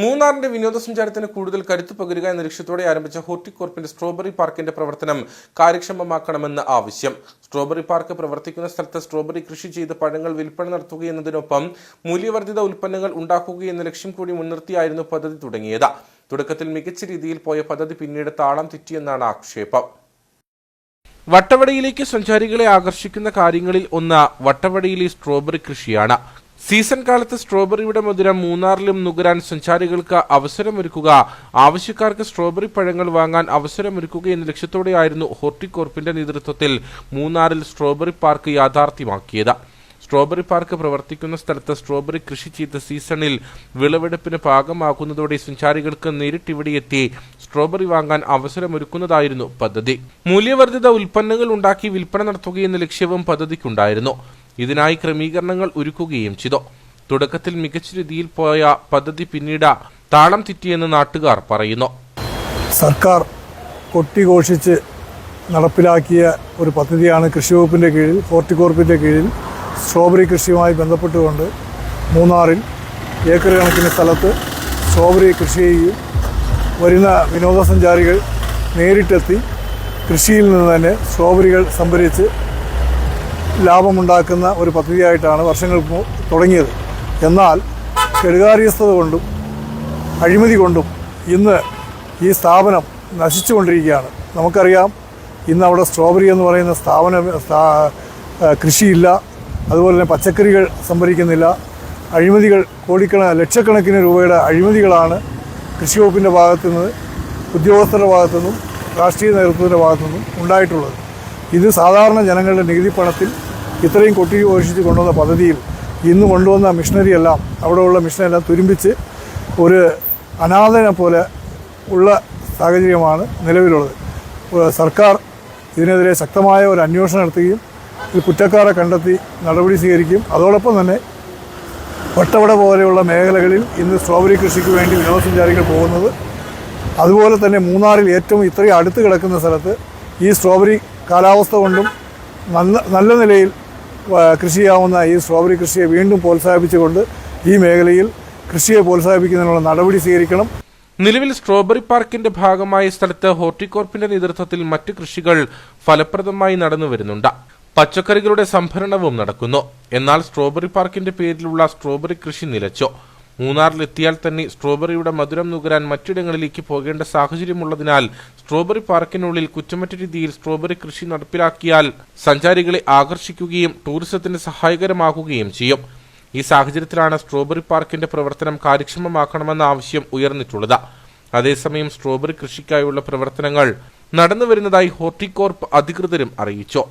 മൂന്നാറിന്റെ വിനോദസഞ്ചാരത്തിന് കൂടുതൽ കരുത്തു പകരുക എന്ന ലക്ഷ്യത്തോടെ ആരംഭിച്ച ഹോർട്ടിക്കോർപ്പിന്റെ സ്ട്രോബെറി പാർക്കിന്റെ പ്രവർത്തനം കാര്യക്ഷമമാക്കണമെന്ന് ആവശ്യം. സ്ട്രോബെറി പാർക്ക് പ്രവർത്തിക്കുന്ന സ്ഥലത്ത് സ്ട്രോബെറി കൃഷി ചെയ്ത് പഴങ്ങൾ വിൽപ്പന നടത്തുകയെന്നതിനൊപ്പം മൂല്യവർദ്ധിത ഉൽപ്പന്നങ്ങൾ ഉണ്ടാക്കുകയെന്ന ലക്ഷ്യം കൂടി മുൻനിർത്തിയായിരുന്നു പദ്ധതി തുടങ്ങിയത്. തുടക്കത്തിൽ മികച്ച രീതിയിൽ പോയ പദ്ധതി പിന്നീട് താളം തെറ്റിയെന്നാണ് ആക്ഷേപം. വട്ടവടയിലേക്ക് സഞ്ചാരികളെ ആകർഷിക്കുന്ന കാര്യങ്ങളിൽ ഒന്ന് വട്ടവടയിലെ സ്ട്രോബെറി കൃഷിയാണ്. സീസൺ കാലത്ത് സ്ട്രോബെറിയുടെ മധുരം മൂന്നാറിലും നുകരാൻ സഞ്ചാരികൾക്ക് അവസരമൊരുക്കുക. ആവശ്യക്കാർക്ക് സ്ട്രോബെറി പഴങ്ങൾ വാങ്ങാൻ അവസരമൊരുക്കുക എന്ന ലക്ഷ്യത്തോടെയായിരുന്നു ഹോർട്ടികോർപ്പിന്റെ നേതൃത്വത്തിൽ മൂന്നാറിൽ സ്ട്രോബെറി പാർക്ക് യാഥാർത്ഥ്യമാക്കിയത്. സ്ട്രോബെറി പാർക്ക് പ്രവർത്തിക്കുന്ന സ്ഥലത്ത് സ്ട്രോബെറി കൃഷി ചെയ്ത സീസണിൽ വിളവെടുപ്പിന് പാകമാകുന്നതോടെ സഞ്ചാരികൾക്ക് നേരിട്ട് നേരിട്ടിവിടെയെത്തി സ്ട്രോബെറി വാങ്ങാൻ അവസരമൊരുക്കുന്നതായിരുന്നു പദ്ധതി. മൂല്യവർദ്ധിത ഉൽപ്പന്നങ്ങൾ ഉണ്ടാക്കി വിൽപ്പന നടത്തുകയെന്ന ലക്ഷ്യവും പദ്ധതിക്കുണ്ടായിരുന്നു. ഇതിനായി ക്രമീകരണങ്ങൾ ഒരുക്കുകയും ചെയ്തു. തുടക്കത്തിൽ മികച്ച രീതിയിൽ പോയ പദ്ധതി പിന്നീട് താളം തെറ്റിയെന്ന് നാട്ടുകാർ പറയുന്നു. സർക്കാർ കൊട്ടിഘോഷിച്ച് നടപ്പിലാക്കിയ ഒരു പദ്ധതിയാണ് കൃഷി വകുപ്പിന്റെ കീഴിൽ ഹോർട്ടികോർപ്പിന്റെ കീഴിൽ സ്ട്രോബെറി കൃഷിയുമായി ബന്ധപ്പെട്ടുകൊണ്ട് മൂന്നാറിൽ ഏക്കർ കണക്കിന് സ്ഥലത്ത് സ്ട്രോബെറി കൃഷി ചെയ്യുകയും വരുന്ന വിനോദസഞ്ചാരികൾ നേരിട്ടെത്തി കൃഷിയിൽ നിന്ന് തന്നെ സ്ട്രോബെറികൾ സംഭരിച്ച് ലാഭമുണ്ടാക്കുന്ന ഒരു പദ്ധതിയായിട്ടാണ് വർഷങ്ങൾ തുടങ്ങിയത്. എന്നാൽ കെടുകാര്യസ്ഥത കൊണ്ടും അഴിമതി കൊണ്ടും ഇന്ന് ഈ സ്ഥാപനം നശിച്ചുകൊണ്ടിരിക്കുകയാണ്. നമുക്കറിയാം ഇന്ന് അവിടെ സ്ട്രോബെറി എന്ന് പറയുന്ന സ്ഥാപനം കൃഷിയില്ല. അതുപോലെ തന്നെ പച്ചക്കറികൾ സംഭരിക്കുന്നില്ല. അഴിമതികൾ കോടിക്കണ ലക്ഷക്കണക്കിന് രൂപയുടെ അഴിമതികളാണ് കൃഷി വകുപ്പിന്റെ ഭാഗത്തു നിന്ന് ഉദ്യോഗസ്ഥരുടെ ഭാഗത്തു നിന്നും രാഷ്ട്രീയ നേതൃത്വത്തിന്റെ ഭാഗത്തു നിന്നും ഉണ്ടായിട്ടുള്ളത്. ഇത് സാധാരണ ജനങ്ങളുടെ നികുതി പണത്തിൽ ഇത്രയും കൊട്ടി ഘോഷിച്ച് കൊണ്ടുവന്ന പദ്ധതിയിൽ ഇന്ന് കൊണ്ടുവന്ന മിഷനറിയെല്ലാം അവിടെയുള്ള മിഷനറിയെല്ലാം തുരുമ്പിച്ച് ഒരു അനാഥനെ പോലെ ഉള്ള സാഹചര്യമാണ് നിലവിലുള്ളത്. സർക്കാർ ഇതിനെതിരെ ശക്തമായ ഒരു അന്വേഷണം നടത്തുകയും ഈ കുറ്റക്കാരെ കണ്ടെത്തി നടപടി സ്വീകരിക്കും. അതോടൊപ്പം തന്നെ വട്ടവട പോലെയുള്ള മേഖലകളിൽ ഇന്ന് സ്ട്രോബറി കൃഷിക്ക് വേണ്ടി വിനോദസഞ്ചാരികൾ പോകുന്നത് അതുപോലെ തന്നെ മൂന്നാറിൽ ഏറ്റവും ഇത്രയും അടുത്ത് കിടക്കുന്ന സ്ഥലത്ത് ഈ സ്ട്രോബറി കാലാവസ്ഥ കൊണ്ടും നല്ല നല്ല നിലയിൽ കൃഷി ചെയ്യാവുന്ന ഈ സ്ട്രോബെറി കൃഷിയെ വീണ്ടും പ്രോത്സാഹിപ്പിച്ചുകൊണ്ട് ഈ മേഖലയിൽ കൃഷിയെ പ്രോത്സാഹിപ്പിക്കുന്നതിനുള്ള നടപടി സ്വീകരിക്കണം. നിലവിൽ സ്ട്രോബറി പാർക്കിന്റെ ഭാഗമായ സ്ഥലത്ത് ഹോർട്ടികോർപ്പിന്റെ നേതൃത്വത്തിൽ മറ്റ് കൃഷികൾ ഫലപ്രദമായി നടന്നു വരുന്നുണ്ട് പച്ചക്കറികളുടെ സംഭരണവും നടക്കുന്നു. എന്നാൽ സ്ട്രോബറി പാർക്കിന്റെ പേരിലുള്ള സ്ട്രോബറി കൃഷി നിലച്ചു? മൂന്നാറിലെത്തിയാൽ തന്നെ സ്ട്രോബെറിയുടെ മധുരം നുകരാൻ മറ്റിടങ്ങളിലേക്ക് പോകേണ്ട സാഹചര്യമുള്ളതിനാൽ സ്ട്രോബെറി പാർക്കിനുള്ളിൽ കുറ്റമറ്റ രീതിയിൽ സ്ട്രോബെറി കൃഷി നടപ്പിലാക്കിയാൽ സഞ്ചാരികളെ ആകർഷിക്കുകയും ടൂറിസത്തിന് സഹായകരമാകുകയും ചെയ്യും. ഈ സാഹചര്യത്തിലാണ് സ്ട്രോബെറി പാർക്കിന്റെ പ്രവർത്തനം കാര്യക്ഷമമാക്കണമെന്ന ആവശ്യം ഉയർന്നിട്ടുള്ളത്. അതേസമയം സ്ട്രോബെറി കൃഷിക്കായുള്ള പ്രവർത്തനങ്ങൾ നടന്നുവരുന്നതായി ഹോർട്ടികോർപ്പ് അധികൃതരും അറിയിച്ചു.